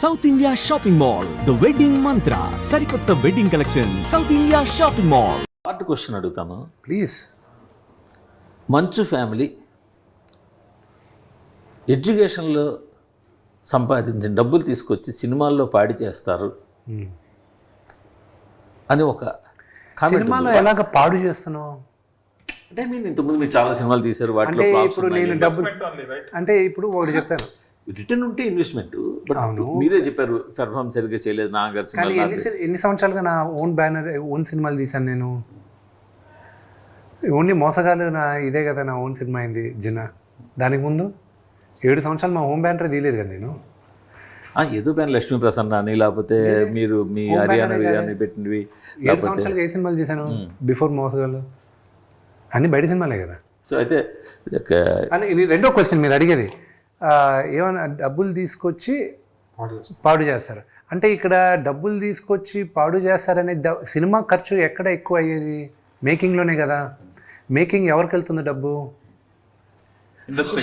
South India shopping mall the wedding Mantra సరికొత్త wedding collection south India shopping mall hard question అడుగుతాను. Please Manchu family ఎడ్యుకేషన్లో సంపాదించిన డబ్బులు తీసుకొచ్చి సినిమాల్లో పాడి చేస్తారు. అని ఒక సినిమాలో. ఎలాగ పాడు చేస్తున్నావు? అంటే మీరు ఇంతకుముందు మీరు చాలా సినిమాలు తీశారు వాటిలో అంటే ఇప్పుడు నేను డబ్బులు అంటే ఇప్పుడు ఒకటి చెప్తాను. రిటర్న్ ఉంటే ఇన్వెస్ట్మెంట్ బట్. మీరే చెప్పారు పెర్ఫార్మ్ సరిగ్గా చేయలేదు సినిమాలు ఎన్ని సంవత్సరాలుగా నా ఓన్ బ్యానర్ ఓన్ సినిమాలు తీశాను నేను? ఓన్లీ మోసగాలు నా ఇదే కదా నా ఓన్ సినిమా అయింది జిన్న. దానికి ముందు ఏడు సంవత్సరాలు మా హోమ్ బ్యానర్ తీయలేదు కదా నేను. ఏదో పైన లక్ష్మీ ప్రసన్న అని లేకపోతే మీరు మీ హర్యానా బిర్యానీ పెట్టినవి ఏడు లేకపోతే సంవత్సరాలుగా ఏ సినిమాలు చేశాను బిఫోర్ మోసగాళ్ళు. అన్ని బయట సినిమాలే కదా. సో అయితే రెండో క్వశ్చన్ మీరు అడిగేది. ఆ, ఏమన్నా డబ్బులు తీసుకొచ్చి పాడు చేస్తారు. అంటే ఇక్కడ డబ్బులు తీసుకొచ్చి పాడు చేస్తారనే సినిమా ఖర్చు ఎక్కడ ఎక్కువ అయ్యేది? మేకింగ్లోనే కదా. మేకింగ్ ఎవరికి వెళ్తుంది డబ్బు?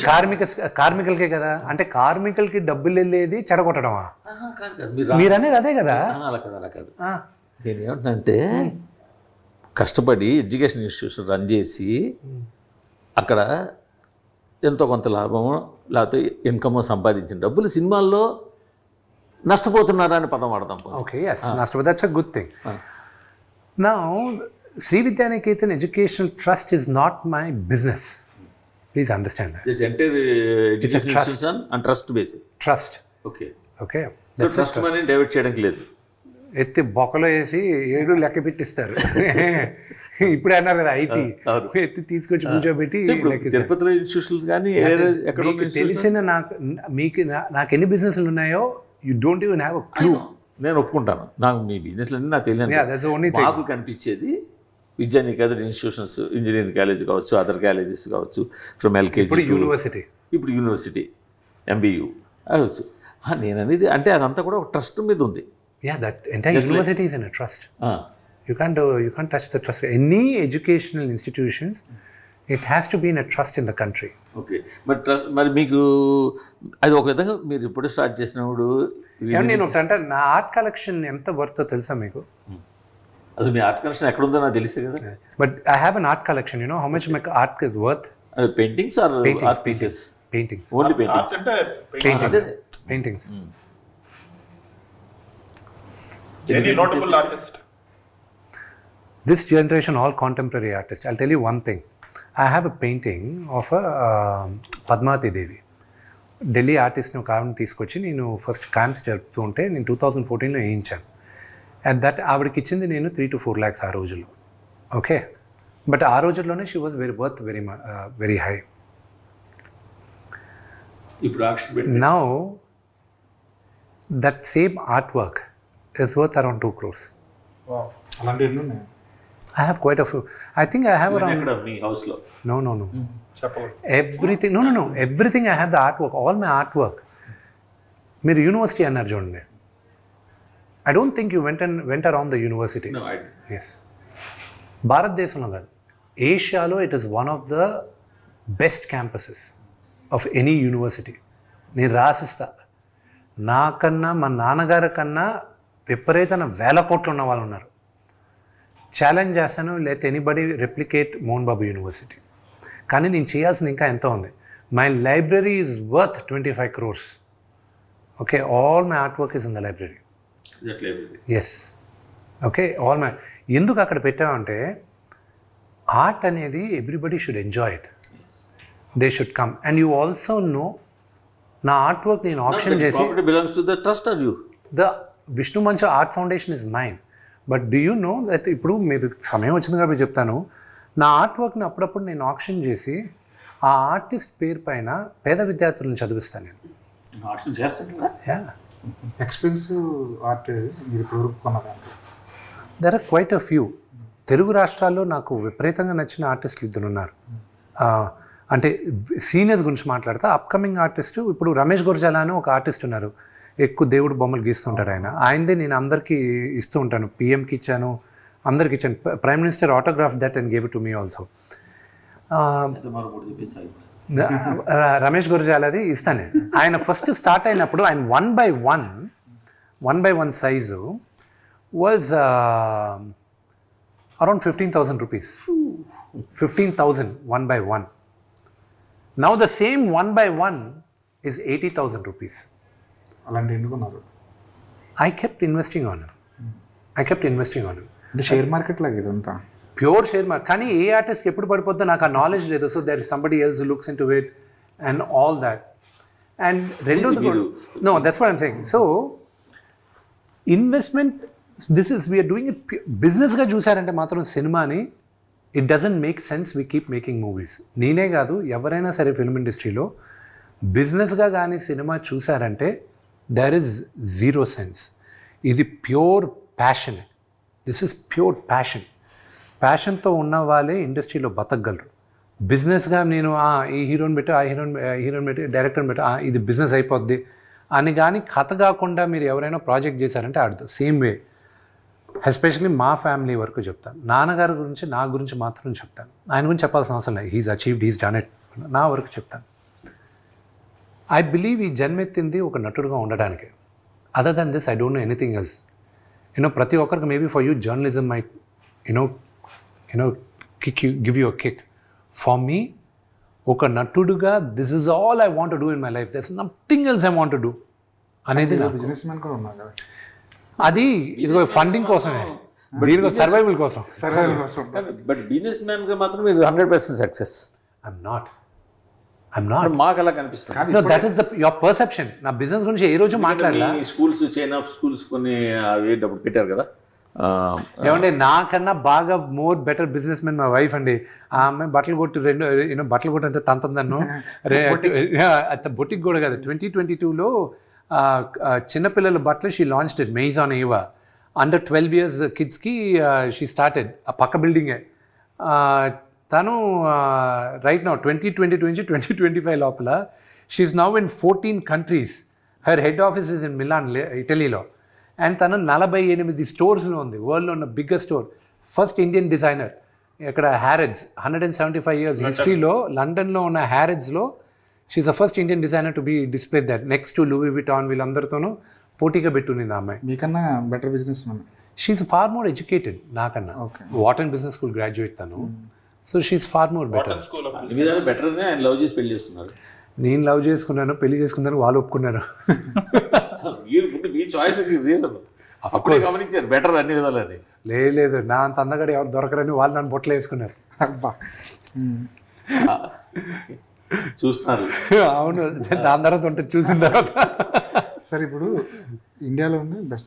కార్మిక కార్మికులకే కదా. అంటే కార్మికులకి డబ్బులు వెళ్ళేది చెడగొట్టడమా? మీరు అనేది అదే కదా. అలా కాదు అలా కాదు. ఆ, నేను కష్టపడి ఎడ్యుకేషన్ ఇన్స్టిట్యూషన్ రన్ చేసి అక్కడ ఎంతో కొంత లాభము లేకపోతే ఇన్కమ్ సంపాదించిన డబ్బులు సినిమాల్లో నష్టపోతున్నారా అని పదం వాడతాం పోనీ. ఓకే ఎస్ నష్టపోతే దట్స్ అ గుడ్ థింగ్. నా Sree Vidyanikethan educational trust is not my business please understand education trust base trust okay okay trust money divert చేయడానికి లేదు. ఎత్తి బొక్కలో వేసి ఏడు లెక్క పెట్టిస్తారు. ఇప్పుడే అన్నారు కదా ఐటీ. ఎత్తి తీసుకొచ్చి కూర్చోబెట్టి. తిరుపతిలో ఇన్స్టిట్యూషన్స్ కానీ తెలిసిన నాకు మీకు నాకు ఎన్ని బిజినెస్లు ఉన్నాయో you don't even have clue నేను ఒప్పుకుంటాను. నాకు మీ బిజినెస్ అన్నీ నాకు తెలియదు మాకు కనిపించేది విద్యానికేతన్ ఇన్స్టిట్యూషన్స్ ఇంజనీరింగ్ కాలేజ్ కావచ్చు అదర్ కాలేజెస్ కావచ్చు ఫ్రమ్ ఎల్కేజీ యూనివర్సిటీ ఇప్పుడు యూనివర్సిటీ ఎంబీయూ అవచ్చు ఆ, నేను అనేది అంటే అదంతా కూడా ఒక ట్రస్ట్ మీద ఉంది. Yeah that entire university is in a trust uh, you can't you can't touch the trust any educational institutions it has to be in a trust in the country okay మరి trust మరి మీకు అది ఒక విధంగా మీరు ఇప్పుడు start చేసినప్పుడు నేను ఒకటి అంటే నా ఆర్ట్ కలెక్షన్ ఎంత వర్తో తెలుసా మీకు? అది మీ ఆర్ట్ కనెక్షన్ ఎక్కడ ఉందో నాకు తెలిసే కదా. But I have an art collection you know how much my art is worth paintings or art pieces paintings only paintings paintings paintings Any notable artist? this generation all contemporary artists. I'll tell you one thing. I have a painting of a um Padmavathi Devi Delhi ఆర్టిస్ట్ని ఒక ఆవిడని తీసుకొచ్చి నేను first camps జరుపుతూ ఉంటే నేను two thousand ఫోర్టీన్లో వేయించాను. అండ్ దట్ ఆవిడకి ఇచ్చింది నేను త్రీ టు ఫోర్ ల్యాక్స్ ఆ రోజుల్లో. ఓకే బట్ ఆ రోజుల్లోనే she was very worth very very high ఇప్పుడు now that same art work is worth around two crores Wow. Few I think I have around ఎక్కడ? మీ హౌస్లో నో నో నో చెప్పగలరు everything no no no everything I have the art work all my art work మీరు university అన్నారు చూడండి. I don't think you వెంట వెంట around the university yes భారతదేశంలో కాదు. ఏషియాలో it is one of the best campuses of any university నేను రాసిస్తా. నాకన్నా మా నాన్నగారి కన్నా విపరీతమైన వేల కోట్లు ఉన్న వాళ్ళు ఉన్నారు. ఛాలెంజ్ చేస్తాను లేకపోతే anybody replicate Mohan Babu university కానీ నేను చేయాల్సింది ఇంకా ఎంతో ఉంది. My library is worth twenty five crores okay all my art work is in the library yes okay all my ఎందుకు అక్కడ పెట్టామంటే ఆర్ట్ అనేది everybody should enjoy it they should come and you also know నా art work నేను option చేసి property belongs to the trust or you the Vishnu Manchu art foundation is mine. But do you know that ఇప్పుడు మీరు సమయం వచ్చింది కాబట్టి చెప్తాను. నా ఆర్ట్ వర్క్ని అప్పుడప్పుడు నేను ఆప్షన్ చేసి ఆ ఆర్టిస్ట్ పేరు పైన పేద విద్యార్థులను చదివిస్తాను నేను. ఆక్షన్ చేస్తుంటారా యా ఎక్స్పెన్సివ్ ఆర్ట్ మీరు there are quite a few Telugu రాష్ట్రాల్లో నాకు విపరీతంగా నచ్చిన ఆర్టిస్టులు ఇద్దరు ఉన్నారు. ఆ, అంటే సీనియర్స్ గురించి మాట్లాడతా. అప్కమింగ్ ఆర్టిస్ట్ ఇప్పుడు రమేష్ గుర్జాలా అని ఒక ఆర్టిస్ట్ ఉన్నారు. ఎక్కువ దేవుడు బొమ్మలు గీస్తుంటాడు ఆయన. ఆయనదే నేను అందరికీ ఇస్తూ ఉంటాను. పిఎంకి ఇచ్చాను అందరికి ఇచ్చాను. Prime minister autograph that and gave to me also Ramesh గురజాలది ఇస్తాను. ఆయన ఫస్ట్ స్టార్ట్ అయినప్పుడు ఆయన one by one one by one size was around fifteen thousand rupees fifteen thousand one by one now the same one by one is eighty thousand rupees అలాంటి ఎన్నుకున్నారు I kept investing on I kept investing on అంటే share market లాగా ఇదంతా. Pure share market కానీ ఏ ఆర్టిస్ట్కి ఎప్పుడు పడిపోద్దో నాకు ఆ నాలెడ్జ్ లేదు. So there is somebody else looks into it and all that and రెండోది no that's what I'm saying so investment this is we're doing it బిజినెస్గా చూసారంటే మాత్రం సినిమాని it doesn't make sense we keep making movies నేనే కాదు ఎవరైనా సరే film ఇండస్ట్రీలో బిజినెస్గా కానీ సినిమా చూసారంటే దర్ ఇస్ జీరో సెన్స్ ఇది pure passion this is pure passion ప్యాషన్తో ఉన్న వాళ్ళే ఇండస్ట్రీలో బతకగలరు. బిజినెస్గా నేను "ఆ, ఈ హీరోని పెట్టి ఆ హీరోని హీరోని పెట్టి డైరెక్టర్ని పెట్టి ఇది బిజినెస్ అయిపోద్ది. అని కానీ కథ కాకుండా మీరు ఎవరైనా ప్రాజెక్ట్ చేశారంటే ఆడదు సేమ్ వే ఎస్పెషల్లీ మా ఫ్యామిలీ వరకు చెప్తాను నాన్నగారి గురించి నా గురించి మాత్రం చెప్తాను. ఆయన గురించి చెప్పాల్సిన అవసరం లేదు. He's achieved he's done it నా వరకు చెప్తాను. ఐ బిలీవ్ ఈ జన్మెత్తింది ఒక నటుడుగా ఉండడానికి other than this I don't know anything else you know ప్రతి ఒక్కరికి maybe for you journalism my you know you know kick you give you kick for me ఒక నటుడుగా this is all I want do in my life thus nothing else I want do అనేది business man కూడా ఉన్నారు కదా? అది ఇదిగో funding కోసమే. దీనికో సర్వైవల్ కోసం. సర్వైవల్ కోసం. బట్ బిజినెస్ మ్యాన్గా మాత్రం మీరు hundred percent success I'm not I'm not మాకు అలా కనిపిస్తుంది. No that is the your perception నా బిజినెస్ గురించి ఏ రోజు మాట్లాడలా? స్కూల్స్ చైన్ ఆఫ్ స్కూల్స్ కొన్ని డబ్బులు పెట్టారు కదా. ఏమంటే నాకన్నా బాగా మోర్ బెటర్ బిజినెస్ మెన్ మా వైఫ్ అండి. ఆ అమ్మాయి బట్టలు కొట్టి రెండు యూనో బట్టలు కొట్టి అంటే తంతందన్ను బొటిక్. కూడా కదా. ట్వంటీ ట్వంటీ టూలో చిన్నపిల్లల బట్టలు షీ లాంచ్డ్ ఇట్ మెయిజ్ ఆన్ ఏవా అండర్ ట్వెల్వ్ ఇయర్స్ కిడ్స్కి షీ స్టార్టెడ్ ఆ పక్క బిల్డింగే తను right now twenty twenty two నుంచి ట్వంటీ ట్వంటీ ఫైవ్ లోపల she's now in fourteen countries her head office is in Milan ఇటలీలో అండ్ తను నలభై ఎనిమిది స్టోర్స్లో ఉంది. వరల్డ్లో ఉన్న biggest store first Indian designer ఇక్కడ Harrods hundred and seventy five years హిస్టరీలో లండన్లో ఉన్న హ్యారెడ్స్లో she's the first Indian designer to be display that next to Louis Vuitton వీళ్ళందరితోనూ పోటీగా పెట్టునింది ఆ అమ్మాయి. మీకన్నా better business she's far more educated నాకన్నా. Okay. Wharton business school graduate తను. So she's far more better better ఆయన లవ్ చేసి పెళ్ళి చేస్తున్నారు. నేను లవ్ చేసుకున్నాను పెళ్ళి చేసుకున్నాను వాళ్ళు ఒప్పుకున్నారు. మీరు ముందు మీ చాయిస్ రీజన్ అప్పుడే గమనించారు బెటర్ అన్ని విధాలు అది లేదు నా అంత అందగాడు ఎవరు దొరకరని వాళ్ళు నన్ను బొట్టలు వేసుకున్నారు. చూస్తున్నారు. అవును దాని తర్వాత ఉంటుంది చూసిన తర్వాత. సరే ఇప్పుడు ఇండియాలో ఉన్న బెస్ట్